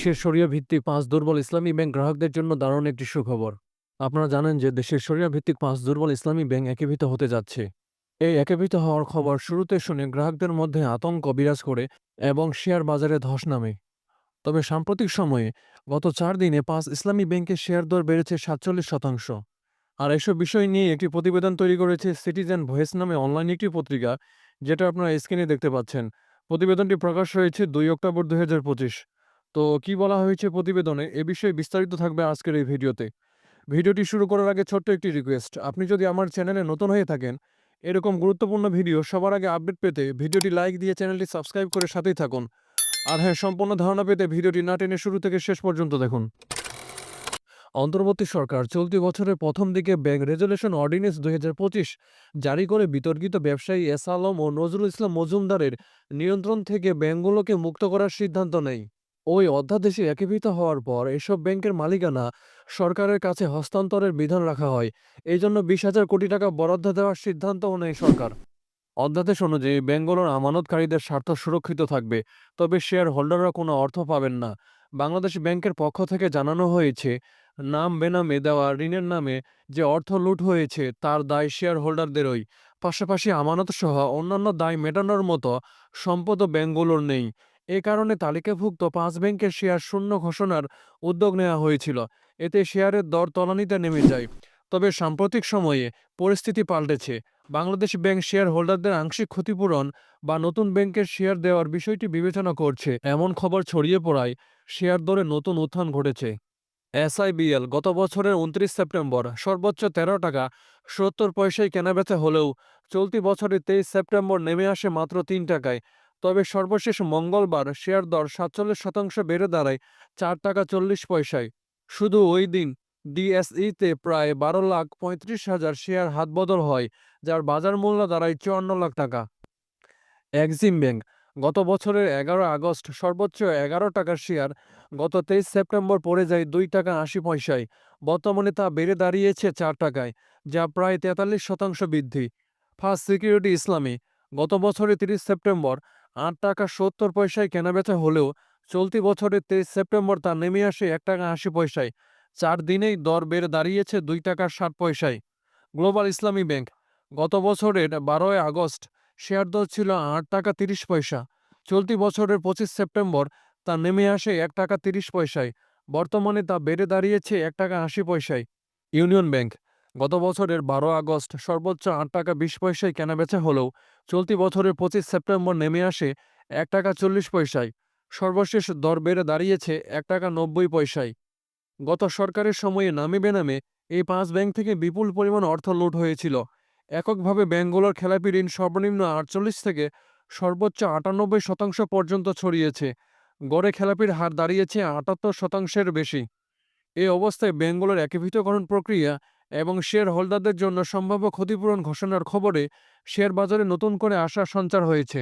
দেশের শরিয়া ভিত্তিক পাঁচ দুর্বল ইসলামী ব্যাংক গ্রাহকদের জন্য দারুণ একটি সুখবর। আপনারা জানেন যে দেশের শরিয়া ভিত্তিক পাঁচ দুর্বল ইসলামী ব্যাংক একীভূত হতে যাচ্ছে। এই একীভূত হওয়ার খবর শুরুতে শুনে গ্রাহকদের মধ্যে আতঙ্ক বিরাজ করে এবং শেয়ার বাজারে ধস নামে। তবে সাম্প্রতিক সময়ে গত চার দিনে পাঁচ ইসলামী ব্যাংকের শেয়ার দর বেড়েছে সাতচল্লিশ শতাংশ। আর এসব বিষয় নিয়ে একটি প্রতিবেদন তৈরি করেছে সিটিজেন ভয়েস নামে অনলাইন একটি পত্রিকা, যেটা আপনারা স্ক্রিনে দেখতে পাচ্ছেন। প্রতিবেদনটি প্রকাশ হয়েছে দুই অক্টোবর দুই হাজার পঁচিশ। তো কি বলা হয়েছে প্রতিবেদনে? এ বিষয়ে বিস্তারিত থাকবে আজকের এই ভিডিওতে। ভিডিওটি শুরু করার আগে ছোট্ট একটি রিকোয়েস্ট। আপনি যদি আমার চ্যানেলে নতুন হয়ে থাকেন, এরকম গুরুত্বপূর্ণ ভিডিও সবার আগে আপডেট পেতে ভিডিওটি লাইক দিয়ে চ্যানেলটি সাবস্ক্রাইব করে সাথেই থাকুন। আর হ্যাঁ সম্পূর্ণ ধারণা পেতে ভিডিওটি না টেনে শুরু থেকে শেষ পর্যন্ত দেখুন। অন্তর্বর্তী সরকার চলতি বছরের প্রথম দিকে ব্যাংক রেজুলেশন অর্ডিন্যান্স দুই হাজার পঁচিশ জারি করে বিতর্কিত ব্যবসায়ী এস আলম ও নজরুল ইসলাম মজুমদারের নিয়ন্ত্রণ থেকে ব্যাংকগুলোকে মুক্ত করার সিদ্ধান্ত নেয়। ওই অধ্যাদেশে একীভূত হওয়ার পর এসব ব্যাংকের মালিকানা সরকারের কাছে হস্তান্তরের বিধান রাখা হয়। এই জন্য বিশ হাজার কোটি টাকা বরাদ্দ দেওয়ার সিদ্ধান্তও নেয় সরকার। অধ্যাদেশ অনুযায়ী ব্যাংকগুলোর আমানতকারীদের স্বার্থ সুরক্ষিত থাকবে, তবে শেয়ার হোল্ডাররা কোনো অর্থ পাবেন না। বাংলাদেশ ব্যাংকের পক্ষ থেকে জানানো হয়েছে, নাম বেনামে দেওয়া ঋণের নামে যে অর্থ লুট হয়েছে তার দায় শেয়ার হোল্ডারদেরই পাশাপাশি আমানত সহ অন্যান্য দায় মেটানোর মতো সম্পদও ব্যাংকগুলোর নেই। এ কারণে তালিকাভুক্ত পাঁচ ব্যাংকের শেয়ার শূন্য ঘোষণার উদ্যোগ নেওয়া হয়েছিল। এতে শেয়ারের দর তলানিতে নেমে যায়। তবে সাম্প্রতিক সময়ে পরিস্থিতি পাল্টেছে। বাংলাদেশ ব্যাংক শেয়ার হোল্ডারদের আংশিক ক্ষতিপূরণ বা নতুন ব্যাংকের শেয়ার দেওয়ার বিষয়টি বিবেচনা করছে। এমন খবর ছড়িয়ে পড়ায় শেয়ার দরে নতুন উত্থান ঘটেছে। এসআইবিএল গত বছরের উনত্রিশ সেপ্টেম্বর সর্বোচ্চ তেরো টাকা, সত্তর পয়সায় কেনাবেচা হলেও চলতি বছরের তেইশ সেপ্টেম্বর নেমে আসে মাত্র তিন টাকায়। তবে সর্বশেষ মঙ্গলবার শেয়ার দর সাতচল্লিশ শতাংশ বেড়ে দাঁড়ায় চার টাকা চল্লিশ পয়সায়। শুধু ওই দিন ডিএসইতে প্রায় বারো লাখ পঁয়ত্রিশ হাজার শেয়ার হাতবদল হয়, যার বাজার মূল্য দাঁড়ায় চুয়ান্ন লাখ টাকা। এক্সিম ব্যাংক, গত বছরের এগারো আগস্ট সর্বোচ্চ এগারো টাকার শেয়ার গত তেইশ সেপ্টেম্বর পড়ে যায় দুই টাকা আশি পয়সায়, বর্তমানে তা বেড়ে দাঁড়িয়েছে চার টাকায়, যা প্রায় তেতাল্লিশ শতাংশ বৃদ্ধি। ফার্স্ট সিকিউরিটি ইসলামী, গত বছরের তিরিশ সেপ্টেম্বর আট টাকা সত্তর পয়সায় কেনাবেচা হলেও চলতি বছরের তেইশ সেপ্টেম্বর তা নেমে আসে এক টাকা আশি পয়সায়। চার দিনেই দর বেড়ে দাঁড়িয়েছে দুই টাকা ষাট পয়সায়। গ্লোবাল ইসলামী ব্যাংক, গত বছরের বারোই আগস্ট শেয়ার দর ছিল আট টাকা তিরিশ পয়সা। চলতি বছরের পঁচিশ সেপ্টেম্বর তা নেমে আসে এক টাকা তিরিশ পয়সায়। বর্তমানে তা বেড়ে দাঁড়িয়েছে এক টাকা আশি পয়সায়। ইউনিয়ন ব্যাংক গত বছরের বারো আগস্ট সর্বোচ্চ আট টাকা বিশ পয়সায় কেনাবেচা হলেও চলতি বছরের পঁচিশ সেপ্টেম্বর নেমে আসে এক টাকা চল্লিশ পয়সায়। সর্বশেষ দর বেড়ে দাঁড়িয়েছে এক টাকা নব্বই পয়সায়। গত সরকারের সময়ে নামে বেনামে এই পাঁচ ব্যাংক থেকে বিপুল পরিমাণ অর্থ লুট হয়েছিল। এককভাবে ব্যাংকগুলোর খেলাপি ঋণ সর্বনিম্ন আটচল্লিশ থেকে সর্বোচ্চ আটানব্বই শতাংশ পর্যন্ত ছড়িয়েছে। গড়ে খেলাপির হার দাঁড়িয়েছে আটাত্তর শতাংশের বেশি। এই অবস্থায় ব্যাংকগুলোর একীভূতকরণ প্রক্রিয়া এবং শেয়ার হোল্ডারদের জন্য সম্ভাব্য ক্ষতিপূরণ ঘোষণার খবরে শেয়ার বাজারে নতুন করে আশার সঞ্চার হয়েছে।